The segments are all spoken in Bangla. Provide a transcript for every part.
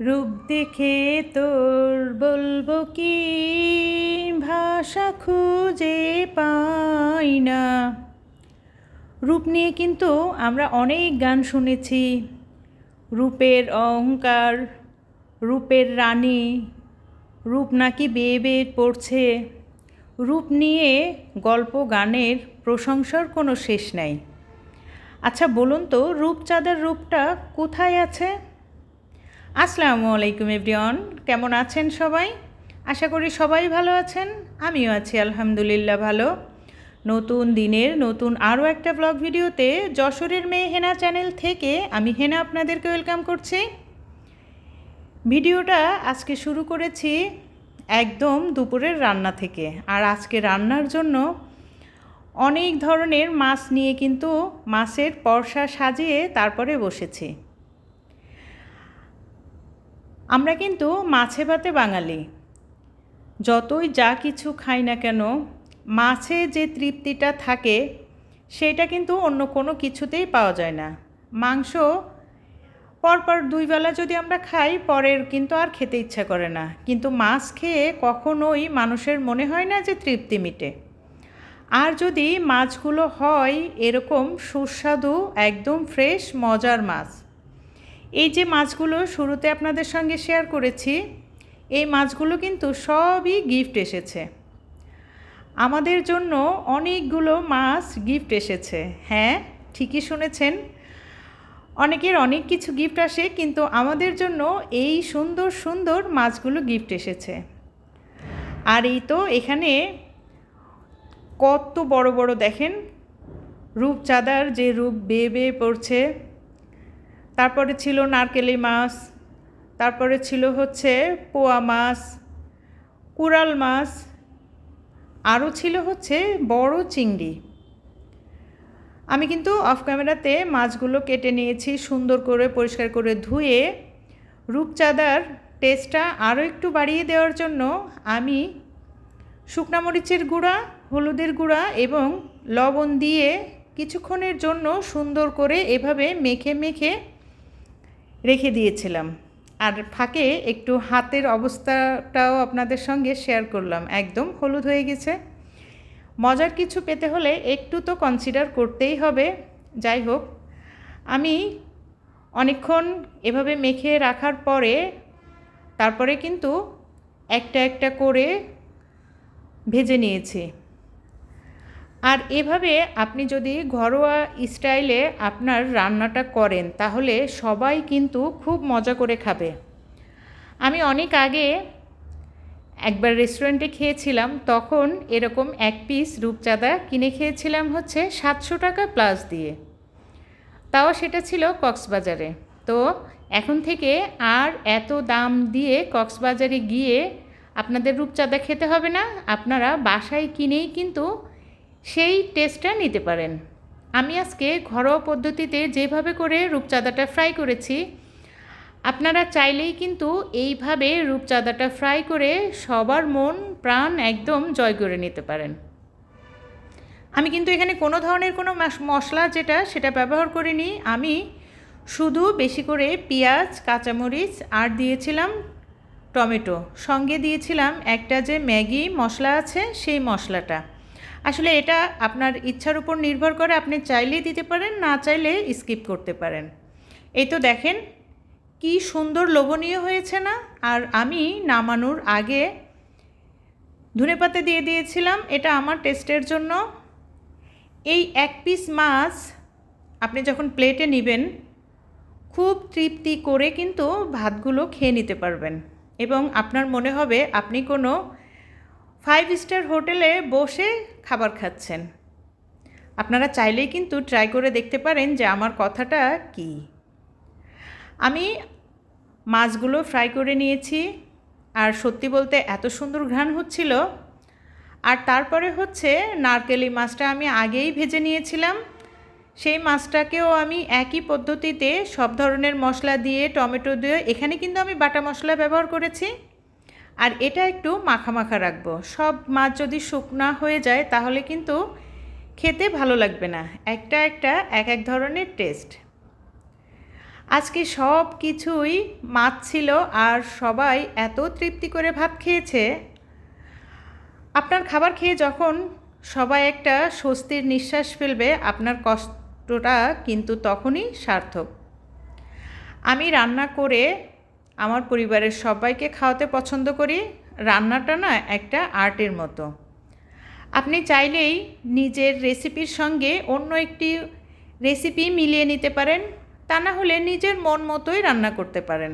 রূপ দেখে তোর বলব কি? ভাষা খুঁজে পাই না। রূপ নিয়ে কিন্তু আমরা অনেক গান শুনেছি। রূপের অহংকার, রূপের রানী, রূপ নাকি বেয়ে বেয়ে পড়ছে। রূপ নিয়ে গল্প, গানের প্রশংসার কোনো শেষ নাই। আচ্ছা বলুন তো, রূপচাঁদের রূপটা কোথায় আছে? আসসালামু আলাইকুম এভরিওয়ান, কেমন আছেন সবাই? আশা করি সবাই ভালো আছেন, আমিও আছি আলহামদুলিল্লাহ ভালো। নতুন দিনের, নতুন আরও একটা ব্লগ ভিডিওতে যশোরের মেয়ে হেনা চ্যানেল থেকে আমি হেনা আপনাদেরকে ওয়েলকাম করছি। ভিডিওটা আজকে শুরু করেছি একদম দুপুরের রান্না থেকে, আর আজকে রান্নার জন্য অনেক ধরনের মাছ নিয়ে কিন্তু মাছের পরশা সাজিয়ে তারপরে বসেছি। আমরা কিন্তু মাছে ভাতে বাঙালি। যতই যা কিছু খাই না কেন, মাছে যে তৃপ্তিটা থাকে, সেটা কিন্তু অন্য কোনো কিছুতেই পাওয়া যায় না। মাংস পরপর দুই বেলা যদি আমরা খাই, পরের কিন্তু আর খেতে ইচ্ছা করে না। কিন্তু মাছ খেয়ে কখনোই মানুষের মনে হয় না যে তৃপ্তি মিটে। আর যদি মাছগুলো হয়, এরকম সুস্বাদু, একদম ফ্রেশ, মজার মাছ। এই যে মাছগুলো শুরুতে আপনাদের সঙ্গে শেয়ার করেছি, এই মাছগুলো কিন্তু সবই গিফট এসেছে। আমাদের জন্য অনেকগুলো মাছ গিফট এসেছে। হ্যাঁ ঠিকই শুনেছেন। অনেকের অনেক কিছু গিফট আসে, কিন্তু আমাদের জন্য এই সুন্দর সুন্দর মাছগুলো গিফট এসেছে। আর এই তো এখানে কত বড় বড় দেখেন, রূপচাঁদার যে রূপ বেয়ে বেয়ে পড়ছে। তারপরে ছিল নারকেলি মাছ, তারপরে ছিল হচ্ছে পোয়া মাছ কুরাল মাছ, আরও ছিল হচ্ছে বড় চিংড়ি। আমি কিন্তু অফ ক্যামেরাতে মাছগুলো কেটে নিয়েছি, সুন্দর করে পরিষ্কার করে ধুয়ে। রূপচাঁদার টেস্টটা আরও একটু বাড়িয়ে দেওয়ার জন্য আমি শুকনা মরিচের গুঁড়া, হলুদের গুঁড়া এবং লবণ দিয়ে কিছুক্ষণের জন্য সুন্দর করে এভাবে মেখে মেখে রেখে দিয়েছিলাম। আর ফাঁকে একটু হাতের অবস্থাটাও আপনাদের সঙ্গে শেয়ার করলাম। একদম হলুদ হয়ে গেছে। মজার কিছু পেতে হলে একটু তো কনসিডার করতেই হবে। যাই হোক, আমি অনেকক্ষণ এভাবে মেখে রাখার পরে, তারপরে কিন্তু একটা একটা করে ভেজে নিয়েছি। আর এভাবে আপনি যদি ঘরোয়া স্টাইলে আপনার রান্নাটা করেন, তাহলে সবাই কিন্তু খুব মজা করে খাবে। আমি অনেক আগে একবার রেস্টুরেন্টে খেয়েছিলাম, তখন এরকম এক পিস রূপচাঁদা কিনে খেয়েছিলাম হচ্ছে সাতশো টাকা প্লাস দিয়ে। তাও সেটা ছিল কক্সবাজারে। তো এখন থেকে আর এত দাম দিয়ে কক্সবাজারে গিয়ে আপনাদের রূপচাঁদা খেতে হবে না, আপনারা বাসায় কিনেই কিন্তু সেই টেস্টটা নিতে পারেন। আমি আজকে ঘরোয়া পদ্ধতিতে যেভাবে করে রূপচাঁদাটা ফ্রাই করেছি, আপনারা চাইলেই কিন্তু এইভাবে রূপচাঁদাটা ফ্রাই করে সবার মন, প্রাণ একদম জয় করে নিতে পারেন। আমি কিন্তু এখানে কোনো ধরনের কোনো মশলা যেটা সেটা ব্যবহার করিনি। আমি শুধু বেশি করে পেঁয়াজ, কাঁচামরিচ আর দিয়েছিলাম টমেটো। সঙ্গে দিয়েছিলাম একটা যে ম্যাগি মশলা আছে সেই মশলাটা। আসলে এটা আপনার ইচ্ছার উপর নির্ভর করে আপনি চাইলেই দিতে পারেন, না চাইলে স্কিপ করতে পারেন। এই তো দেখেন, কি সুন্দর লোভনীয় হয়েছে না? আর আমি নামানোর আগে ধনেপাতা দিয়ে দিয়েছিলাম, এটা আমার টেস্টের জন্য। এই এক পিস মাছ আপনি যখন প্লেটে নেবেন, খুব তৃপ্তি করে কিন্তু ভাতগুলো খেয়ে নিতে পারবেন। এবং আপনার মনে হবে আপনি কোনো ফাইভ স্টার হোটেলে বসে খাবার খাচ্ছেন। আপনারা চাইলেই কিন্তু ট্রাই করে দেখতে পারেন যে আমার কথাটা কি। আমি মাছগুলো ফ্রাই করে নিয়েছি আর সত্যি বলতে এত সুন্দর ঘ্রাণ হচ্ছিল। আর তারপরে হচ্ছে নারকেলি মাছটা আমি আগেই ভেজে নিয়েছিলাম। সেই মাছটাকেও আমি একই পদ্ধতিতে সব ধরনের মশলা দিয়ে, টমেটো দিয়ে, এখানে কিন্তু আমি বাটা মশলা ব্যবহার করেছি। আর এটা একটু মাখা মাখা রাখব। সব মাছ যদি শুকনা হয়ে যায়, তাহলে কিন্তু খেতে ভালো লাগবে না। একটা একটা, এক এক ধরনের টেস্ট আজকে সব কিছুই মাছ ছিল আর সবাই এত তৃপ্তি করে ভাত খেয়েছে। আপনার খাবার খেয়ে যখন সবাই একটা স্বস্তির নিঃশ্বাস ফেলবে, আপনার কষ্টটা কিন্তু তখনই সার্থক। আমি রান্না করে আমার পরিবারের সবাইকে খাওয়াতে পছন্দ করি। রান্নাটা না একটা আর্টের মতো। আপনি চাইলেই নিজের রেসিপির সঙ্গে অন্য একটি রেসিপি মিলিয়ে নিতে পারেন, তা না হলে নিজের মন মতোই রান্না করতে পারেন।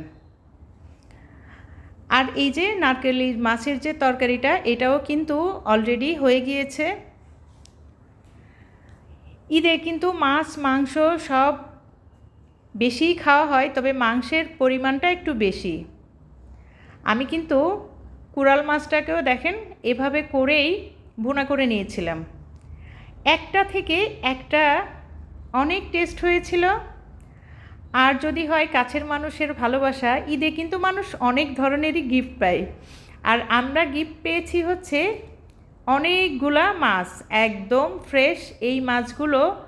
আর এই যে নারকেলি মাছের যে তরকারিটা, এটাও কিন্তু অলরেডি হয়ে গিয়েছে। ঈদে কিন্তু মাছ, মাংস সব বেশিই খাওয়া হয়, তবে মাংসের পরিমাণটা একটু বেশি। আমি কিন্তু কুড়াল মাছটাকেও দেখেন, এভাবে করেই ভুনা করে নিয়েছিলাম। একটা থেকে একটা অনেক টেস্ট হয়েছিল। আর যদি হয় কাছের মানুষের ভালোবাসা, ঈদে কিন্তু মানুষ অনেক ধরনেরই গিফট পায়। আর আমরা গিফট পেয়েছি হচ্ছে অনেকগুলা মাছ, একদম ফ্রেশ এই মাছগুলো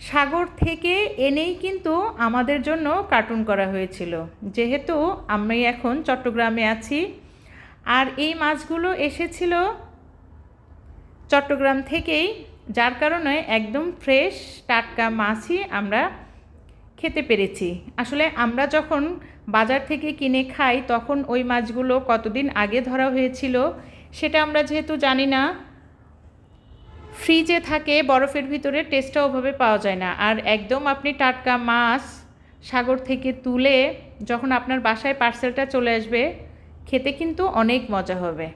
সাগর থেকে এনেই কিন্তু আমাদের জন্য কার্টুন করা হয়েছিল। যেহেতু আমি এখন চট্টগ্রামে আছি। আর এই মাছগুলো এসেছিল চট্টগ্রাম থেকেই, যার কারণে একদম ফ্রেশ টাটকা মাছই আমরা খেতে পেরেছি। আসলে আমরা যখন বাজার থেকে কিনে খাই, তখন ওই মাছগুলো কতদিন আগে ধরা হয়েছিল, সেটা আমরা যেহেতু জানি না ফ্রিজে থাকে, বরফের ভিতরে টেস্টটা ওভাবে পাওয়া যায় না। আর একদম আপনি টাটকা মাছ সাগর থেকে তুলে যখন আপনার বাসায় পার্সেলটা চলে আসবে, খেতে কিন্তু অনেক মজা হবে।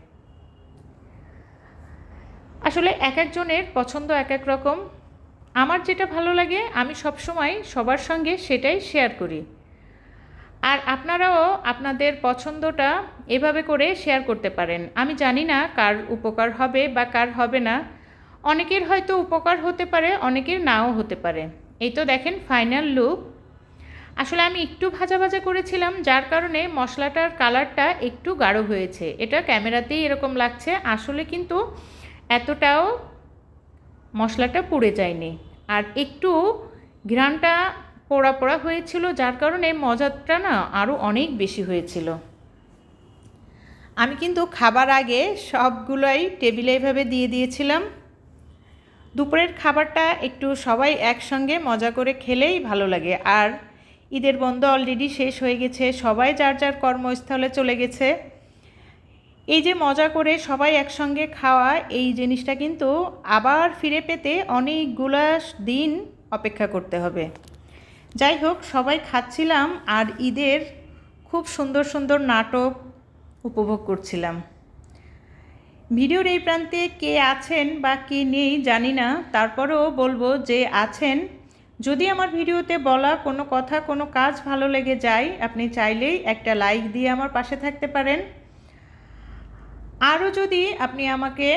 আসলে এক একজনের পছন্দ এক এক রকম। আমার যেটা ভালো লাগে, আমি সবসময় সবার সঙ্গে সেটাই শেয়ার করি। আর আপনারাও আপনাদের পছন্দটা এভাবে করে শেয়ার করতে পারেন। আমি জানি না কার উপকার হবে বা কার হবে না। অনেকের হয়তো উপকার হতে পারে, অনেকের নাও হতে পারে। এই তো দেখেন ফাইনাল লুক আসলে আমি একটু ভাজা ভাজা করেছিলাম, যার কারণে মশলাটার কালারটা একটু গাঢ় হয়েছে। এটা ক্যামেরাতেই এরকম লাগছে, আসলে কিন্তু এতটাও মশলাটা পুড়ে যায়নি। আর একটু ঘ্রাণটা পোড়া পোড়া হয়েছিল, যার কারণে মজাটা না আরও অনেক বেশি হয়েছিল। আমি কিন্তু খাবার আগে সবগুলোই টেবিলে এভাবে দিয়ে দিয়েছিলাম। দুপুরের খাবারটা একটু সবাই একসঙ্গে মজা করে খেলেই ভালো লাগে। আর ঈদের বন্ধ অলরেডি শেষ হয়ে গেছে, সবাই যার যার কর্মস্থলে চলে গেছে। এই যে মজা করে সবাই একসঙ্গে খাওয়া, এই জিনিসটা কিন্তু আবার ফিরে পেতে অনেকগুলা দিন অপেক্ষা করতে হবে। যাই হোক, সবাই খাচ্ছিলাম আর ঈদের খুব সুন্দর সুন্দর নাটক উপভোগ করছিলাম। ভিডিওর এই প্রান্তে কে আছেন বা কে নেই জানি না। তারপরেও বলব যে আছেন। যদি আমার ভিডিওতে বলা কোনো কথা, কোনো কাজ ভালো লেগে যায়, আপনি চাইলেই একটা লাইক দিয়ে আমার পাশে থাকতে পারেন। আরও যদি আপনি আমাকে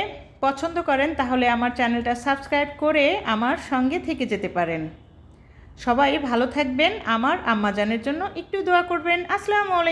পছন্দ করেন, তাহলে আমার চ্যানেলটা সাবস্ক্রাইব করে আমার সঙ্গে থেকে যেতে পারেন। সবাই ভালো থাকবেন। আমার আম্মাজানের জন্য একটু দোয়া করবেন। আসসালামু আলাইকুম।